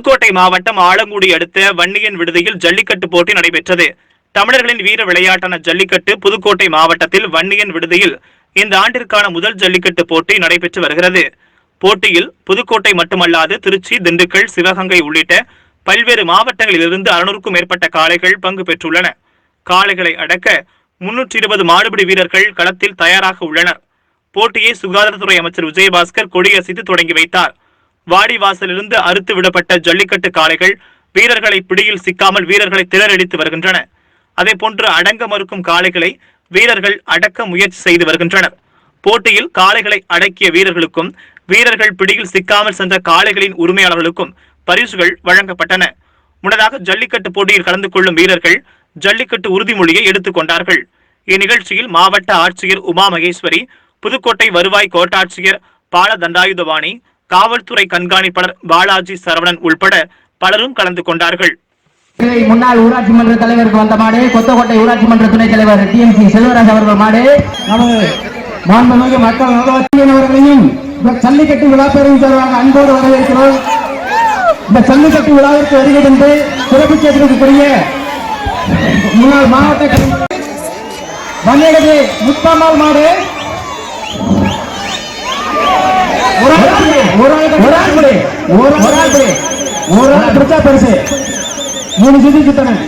புதுக்கோட்டை மாவட்டம் ஆலங்குடி அடுத்த வன்னியன் விடுதியில் ஜல்லிக்கட்டு போட்டி நடைபெற்றது. தமிழர்களின் வீர விளையாட்டான ஜல்லிக்கட்டு புதுக்கோட்டை மாவட்டத்தில் வன்னியன் விடுதியில் இந்த ஆண்டிற்கான முதல் ஜல்லிக்கட்டு போட்டி நடைபெற்று வருகிறது. போட்டியில் புதுக்கோட்டை மட்டுமல்லாது திருச்சி திண்டுக்கல் சிவகங்கை உள்ளிட்ட பல்வேறு மாவட்டங்களிலிருந்து அறுநூறுக்கும் மேற்பட்ட காளைகள் பங்கு பெற்றுள்ளன. காளைகளை அடக்க முன்னூற்றி இருபது மாடுபிடி வீரர்கள் களத்தில் தயாராக உள்ளனர். போட்டியை சுகாதாரத்துறை அமைச்சர் விஜயபாஸ்கர் கொடியசைத்து தொடங்கி வைத்தார். வாடிவாசலிருந்து அறுத்து விடப்பட்ட ஜல்லிக்கட்டு காளைகள் வீரர்களை பிடியில் சிக்காமல் வீரர்களை திணறடித்து வருகின்றன. அதேபோன்று அடங்க மறுக்கும் காளைகளை வீரர்கள் அடக்க முயற்சி செய்து வருகின்றனர். போட்டியில் காளைகளை அடக்கிய வீரர்களுக்கும் வீரர்கள் பிடியில் சிக்காமல் சென்ற காளைகளின் உரிமையாளர்களுக்கும் பரிசுகள் வழங்கப்பட்டன. முன்னதாக ஜல்லிக்கட்டு போட்டியில் கலந்து கொள்ளும் வீரர்கள் ஜல்லிக்கட்டு உறுதிமொழியை எடுத்துக் கொண்டார்கள். இந்நிகழ்ச்சியில் மாவட்ட ஆட்சியர் உமா மகேஸ்வரி புதுக்கோட்டை வருவாய் கோட்டாட்சியர் பால தண்டாயுதவாணி காவல்துறை கண்காணிப்பாளர் பாலாஜி சரவணன் உள்பட பலரும் கலந்து கொண்டார்கள். முன்னாள் ஊராட்சி மன்ற தலைவருக்கு வந்த மாடு கொத்தக்கோட்டை ஊராட்சி மன்ற துணைத் தலைவர் டிஎம்சி செல்வராஜ் அவர்கள் மாடு. நமது மாண்புமிகு மக்கள் நலவாரியன் இந்த ஜல்லிக்கட்டு விழா பேரவை தருவாங்க அன்போடு வரவேற்கிறோம். இந்த ஜல்லிக்கட்டு விழாவிற்கு வருகை தந்து சிறப்பு சேர்த்திருக்கக்கூடிய முன்னாள் மாவட்ட கலை- வன்னியகதி மாடு. ஒரு ஆள் ஒரு ஆள் பிடி, ஒரு ஒரு ஆள் பிடி, ஒரு ஆள் பிடிச்சா பெருசு. மூணு சுத்தி சுத்தணும்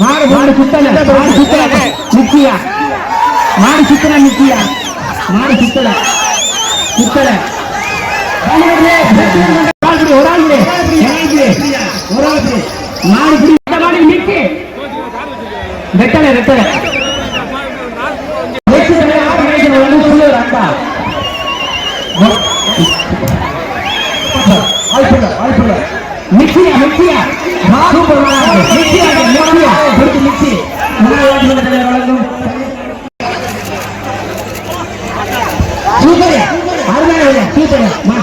மாடு மாடு சுத்தல மாடு சுத்தல நிக்கியா? மாடு சுத்தல நிக்கியா? மாடு சுத்தல சுத்தல ஒரு ஆள் பிடி, ஒரு ஆள் பிடி, ஒரு ஆள் பிடி, ஒரு ஆள் பிடி. மாடு பிடி இந்த மாடு நிக்கு. வெட்டல வெட்டல. மிக்சியா மிக்சியா சூப்பர் மிக்சியா மிக்சியா பிடிச்சு மிக்சி வழங்கும் சூப்பர் அருமையா சூப்பர் மா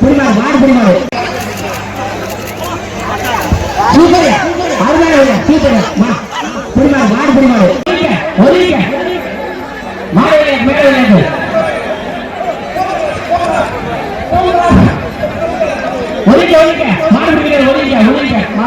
புரிமாறு வாடு புரிமாறு சூப்பர் அருமையா சூப்பர் மா